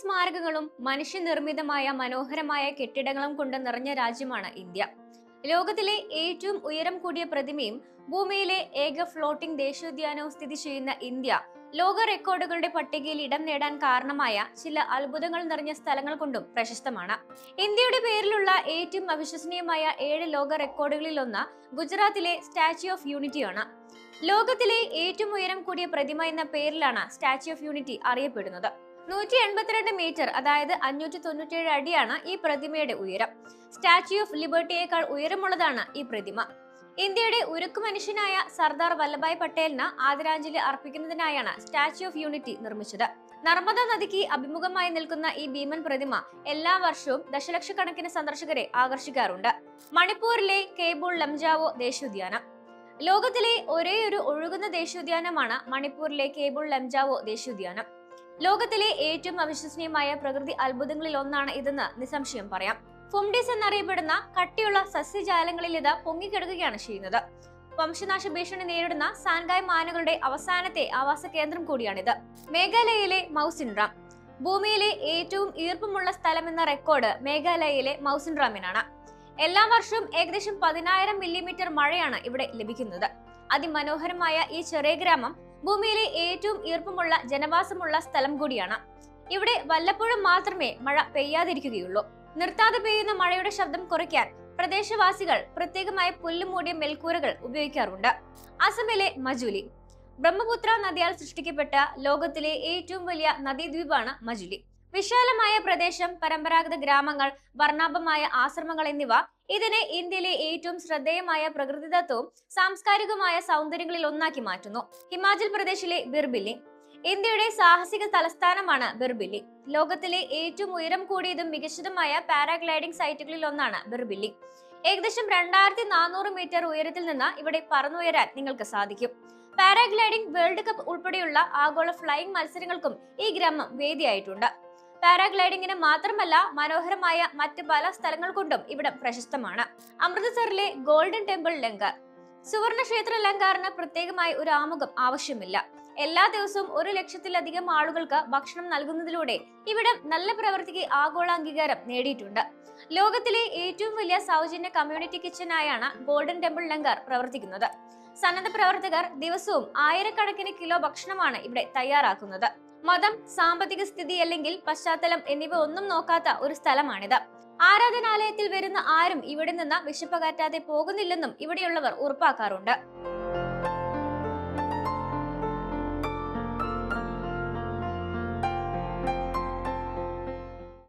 സ്മാരകങ്ങളും മനുഷ്യനിർമ്മിതമായ മനോഹരമായ കെട്ടിടങ്ങളും കൊണ്ട് നിറഞ്ഞ രാജ്യമാണ് ഇന്ത്യ. ലോകത്തിലെ ഏറ്റവും ഉയരം കൂടിയ പ്രതിമയും ഭൂമിയിലെ ഏക ഫ്ലോട്ടിംഗ് ദേശീയോദ്യാനവും സ്ഥിതി ചെയ്യുന്ന ഇന്ത്യ ലോക റെക്കോർഡുകളുടെ പട്ടികയിൽ ഇടം നേടാൻ കാരണമായ ചില അത്ഭുതങ്ങൾ നിറഞ്ഞ സ്ഥലങ്ങൾ കൊണ്ടും പ്രശസ്തമാണ്. ഇന്ത്യയുടെ പേരിലുള്ള ഏറ്റവും അവിശ്വസനീയമായ ഏഴ് ലോക റെക്കോർഡുകളിൽ ഒന്ന് ഗുജറാത്തിലെ സ്റ്റാച്യു ഓഫ് യൂണിറ്റിയാണ്. ലോകത്തിലെ ഏറ്റവും ഉയരം കൂടിയ പ്രതിമ എന്ന പേരിലാണ് സ്റ്റാച്യു ഓഫ് യൂണിറ്റി അറിയപ്പെടുന്നത്. നൂറ്റി എൺപത്തിരണ്ട് മീറ്റർ അതായത് അഞ്ഞൂറ്റി തൊണ്ണൂറ്റിയേഴ് അടിയാണ് ഈ പ്രതിമയുടെ ഉയരം. സ്റ്റാച്യു ഓഫ് ലിബർട്ടിയേക്കാൾ ഉയരമുള്ളതാണ് ഈ പ്രതിമ. ഇന്ത്യയുടെ ഉരുക്കു മനുഷ്യനായ സർദാർ വല്ലഭായ് പട്ടേലിന് ആദരാഞ്ജലി അർപ്പിക്കുന്നതിനായാണ് സ്റ്റാച്യു ഓഫ് യൂണിറ്റി നിർമ്മിച്ചത്. നർമ്മദ നദിക്ക് അഭിമുഖമായി നിൽക്കുന്ന ഈ ഭീമൻ പ്രതിമ എല്ലാ വർഷവും ദശലക്ഷക്കണക്കിന് സന്ദർശകരെ ആകർഷിക്കാറുണ്ട്. മണിപ്പൂരിലെ കേബിൾ ലംജാവോ ദേശീയോദ്യാനം ലോകത്തിലെ ഒരേയൊരു ഒഴുകുന്ന ദേശീയോദ്യാനമാണ് മണിപ്പൂരിലെ കേബിൾ ലംജാവോ ദേശീയോദ്യാനം ലോകത്തിലെ ഏറ്റവും അവിശ്വസനീയമായ പ്രകൃതി അത്ഭുതങ്ങളിൽ ഒന്നാണ് ഇതെന്ന് നിസ്സംശയം പറയാം. ഫുംഡിസ് എന്നറിയപ്പെടുന്ന കട്ടിയുള്ള സസ്യജാലങ്ങളിൽ ഇത് പൊങ്ങിക്കിടക്കുകയാണ് ചെയ്യുന്നത്. വംശനാശ ഭീഷണി നേരിടുന്ന സാൻഗായ് മാനുകളുടെ അവസാനത്തെ ആവാസ കേന്ദ്രം കൂടിയാണിത്. മേഘാലയയിലെ മൗസിൻറാം. ഭൂമിയിലെ ഏറ്റവും ഈർപ്പമുള്ള സ്ഥലം എന്ന റെക്കോർഡ് മേഘാലയയിലെ മൗസിൻറാമിനാണ്. എല്ലാ വർഷവും ഏകദേശം പതിനായിരം മില്ലിമീറ്റർ മഴയാണ് ഇവിടെ ലഭിക്കുന്നത്. അതിമനോഹരമായ ഈ ചെറിയ ഗ്രാമം ഭൂമിയിലെ ഏറ്റവും ഈർപ്പമുള്ള ജനവാസമുള്ള സ്ഥലം കൂടിയാണ്. ഇവിടെ വല്ലപ്പോഴും മാത്രമേ മഴ പെയ്യാതിരിക്കുകയുള്ളൂ. നിർത്താതെ പെയ്യുന്ന മഴയുടെ ശബ്ദം കുറയ്ക്കാൻ പ്രദേശവാസികൾ പ്രത്യേകമായ പുല്ലുമൂടിയ മെൽക്കൂരകൾ ഉപയോഗിക്കാറുണ്ട്. അസമിലെ മജുലി. ബ്രഹ്മപുത്ര നദിയാൽ സൃഷ്ടിക്കപ്പെട്ട ലോകത്തിലെ ഏറ്റവും വലിയ നദീദ്വീപാണ് മജുലി. വിശാലമായ പ്രദേശം പരമ്പരാഗത ഗ്രാമങ്ങൾ വർണാഭമായ ആശ്രമങ്ങൾ എന്നിവ ഇതിനെ ഇന്ത്യയിലെ ഏറ്റവും ശ്രദ്ധേയമായ പ്രകൃതിദത്തവും സാംസ്കാരികമായ സൗന്ദര്യങ്ങളിൽ ഒന്നാക്കി മാറ്റുന്നു. ഹിമാചൽ പ്രദേശിലെ ബിർബില്ലി ഇന്ത്യയുടെ സാഹസിക തലസ്ഥാനമാണ് ബിർബില്ലി ലോകത്തിലെ ഏറ്റവും ഉയരം കൂടിയതും മികച്ചതുമായ പാരാഗ്ലൈഡിംഗ് സൈറ്റുകളിൽ ഒന്നാണ് ബിർബില്ലി ഏകദേശം രണ്ടായിരത്തി നാനൂറ് മീറ്റർ ഉയരത്തിൽ നിന്ന് ഇവിടെ പറന്നുയരാൻ നിങ്ങൾക്ക് സാധിക്കും. പാരാഗ്ലൈഡിംഗ് വേൾഡ് കപ്പ് ഉൾപ്പെടെയുള്ള ആഗോള ഫ്ലൈയിംഗ് മത്സരങ്ങൾക്കും ഈ ഗ്രാമം വേദിയായിട്ടുണ്ട്. പാരാഗ്ലൈഡിങ്ങിന് മാത്രമല്ല മനോഹരമായ മറ്റ് പല സ്ഥലങ്ങൾ കൊണ്ടും ഇവിടം പ്രശസ്തമാണ്. അമൃത്സറിലെ ഗോൾഡൻ ടെമ്പിൾ ലങ്കർ സുവർണ ക്ഷേത്ര ലങ്കാറിന് പ്രത്യേകമായി ഒരു ആമുഖം ആവശ്യമില്ല. എല്ലാ ദിവസവും ഒരു ലക്ഷത്തിലധികം ആളുകൾക്ക് ഭക്ഷണം നൽകുന്നതിലൂടെ ഇവിടെ നല്ല പ്രവൃത്തിക്ക് ആഗോള അംഗീകാരം നേടിയിട്ടുണ്ട്. ലോകത്തിലെ ഏറ്റവും വലിയ സൗജന്യ കമ്മ്യൂണിറ്റി കിച്ചനായാണ് ഗോൾഡൻ ടെമ്പിൾ ലങ്കർ പ്രവർത്തിക്കുന്നത്. സന്നദ്ധ പ്രവർത്തകർ ദിവസവും ആയിരക്കണക്കിന് കിലോ ഭക്ഷണമാണ് ഇവിടെ തയ്യാറാക്കുന്നത്. മതം സാമ്പത്തിക സ്ഥിതി അല്ലെങ്കിൽ പശ്ചാത്തലം എന്നിവ ഒന്നും നോക്കാത്ത ഒരു സ്ഥലമാണിത്. ആരാധനാലയത്തിൽ വരുന്ന ആരും ഇവിടെ നിന്ന് വിശപ്പകറ്റാതെ പോകുന്നില്ലെന്നും ഇവിടെയുള്ളവർ ഉറപ്പാക്കാറുണ്ട്.